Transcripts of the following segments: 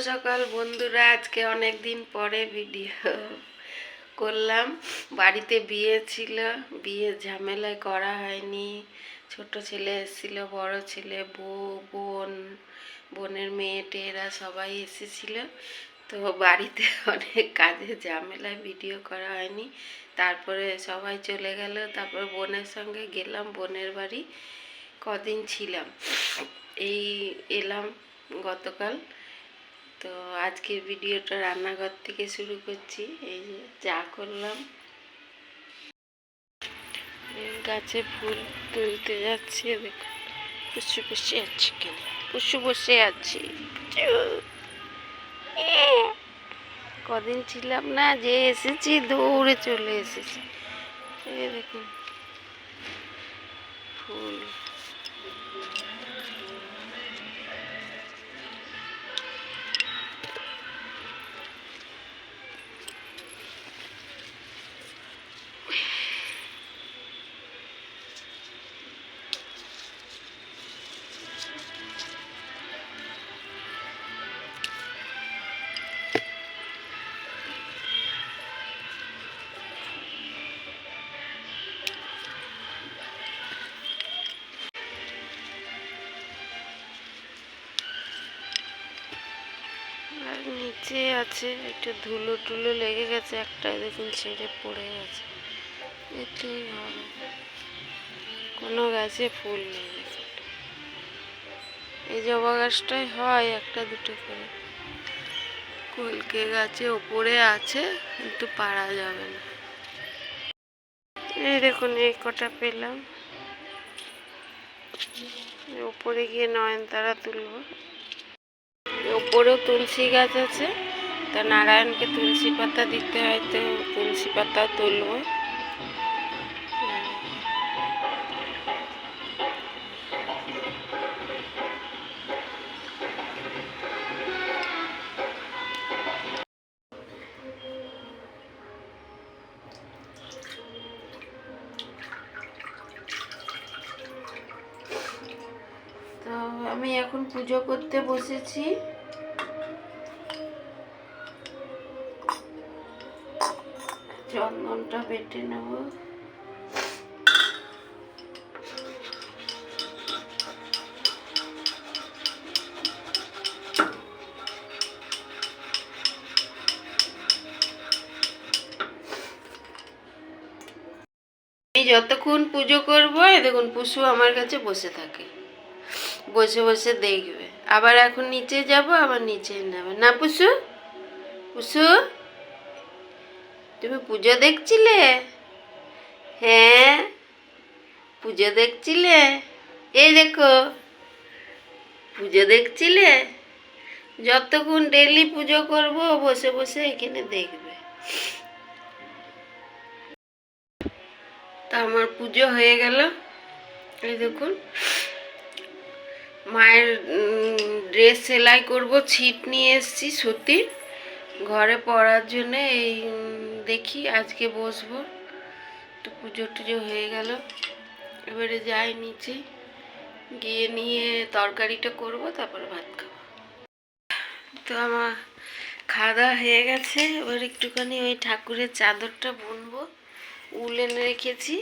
সকাল বন্ধুরা। আজকে অনেক দিন পরে ভিডিও করলাম। বাড়িতে বিয়ে ছিল, বিয়ে ঝামেলায় করা হয়নি। ছোট ছেলে এসেছিল, বড় ছেলে, বউ, বোন, বোনের মেয়েটে এরা সবাই এসেছিল। তো বাড়িতে অনেক কাজে ঝামেলায় ভিডিও করা হয়নি। তারপরে সবাই চলে গেল। তারপর বোনের সঙ্গে গেলাম, বোনের বাড়ি। কদিন ছিলাম। এই এলাম গতকাল। তো আজকের ভিডিওটা রান্নাঘর থেকে শুরু করছি। এই যে চা করলাম। গাছে ফুল তুলতে যাচ্ছি দেখুন পুষু বসে আছি কেন পুষু বসে আছি। কদিন ছিলাম না যে এসেছি দৌড়ে চলে এসেছি। দেখুন ফুল নিচে আছে, একটু ধুলো টুলো লেগে গেছে একটা দেখুন ছেড়ে পড়ে গেছে। এতেই হবে কোনো গাছে ফুল নেই এই জবা গাছটাই হয় একটা দুটো করে। কলকে গাছে ওপরে আছে, কিন্তু পারা যাবে না। এই দেখুন, এই কটা পেলাম। ওপরে গিয়ে নয়নতারা তুলবো। ওপরেও তুলসী গাছ আছে। তা নারায়ণকে তুলসী পাতা দিতে হয় তো তুলসী পাতা তুলবো। আমি এখন পুজো করতে বসেছি। চন্দনটা বেটে নেব। যতক্ষণ পুজো করব দেখুন পুষু আমার কাছে বসে থাকে। বসে বসে দেখবে। আবার এখন নিচে যাব, আবার নিচে নেবে। না পুষু পুষু তুমি পুজো দেখছিলে? হ্যাঁ পুজো দেখছিলে? এই দেখো, পুজো দেখছিলে? যতক্ষণ ডেলি পুজো করব, বসে বসে এখানে দেখবে। তা আমার পুজো হয়ে গেল। এই দেখুন, মায়ের ড্রেস সেলাই করব ছিট নিয়ে এসেছি সত্যি ঘরে পড়ার জন্য এই দেখি আজকে বসবো। তো পুজো টুজো হয়ে গেল। এবারে যাই নিচে, গিয়ে নিয়ে তরকারিটা করব, তারপরে ভাত খাব। তো আমার খাওয়া দাওয়া হয়ে গেছে। এবার একটুখানি ওই ঠাকুরের চাদরটা বুনবো, উল এনে রেখেছি।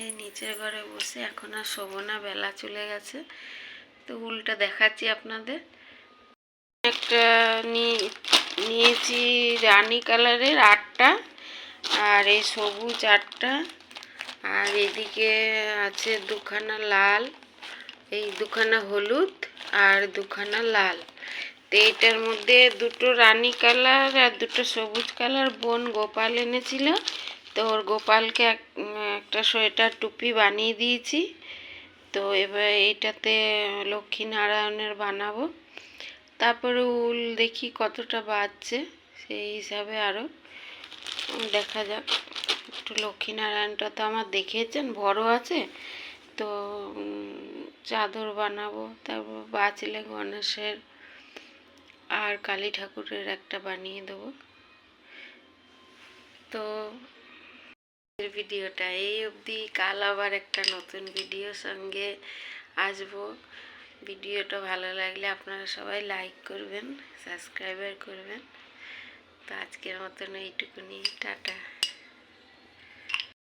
এই নিচের ঘরে বসে এখন আর শোবো না, বেলা চলে গেছে। তো উলটা দেখাচ্ছি আপনাদের। একটা নিয়েছি রানী কালারের আটটা, আর এই সবুজ আটটা, আর এদিকে আছে দুখানা লাল, এই দুখানা হলুদ আর দুখানা লাল। তো এইটার মধ্যে দুটো রানী কালার আর দুটো সবুজ কালার বোন গোপাল এনেছিল। তো ওর গোপালকে একটা সোয়েটার টুপি বানিয়ে দিয়েছি। তো এবার এইটাতে লক্ষ্মী নারায়ণের বানাবো। তারপরে উল দেখি কতটা বাজছে, সেই হিসাবে আরও দেখা যাক। একটু লক্ষ্মীনারায়ণটা তো আমার দেখিয়েছেন, বড় আছে। তো চাদর বানাবো, তারপর বাঁচলে গণেশের আর কালী ঠাকুরের একটা বানিয়ে দেবো। তো ভিডিওটা এই অবধি। কাল আবার একটা নতুন ভিডিওর সঙ্গে আসব। ভিডিওটা ভালো লাগলে আপনারা সবাই লাইক করবেন সাবস্ক্রাইবার করবেন। তো আজকের মতন এইটুকুনি টাটা।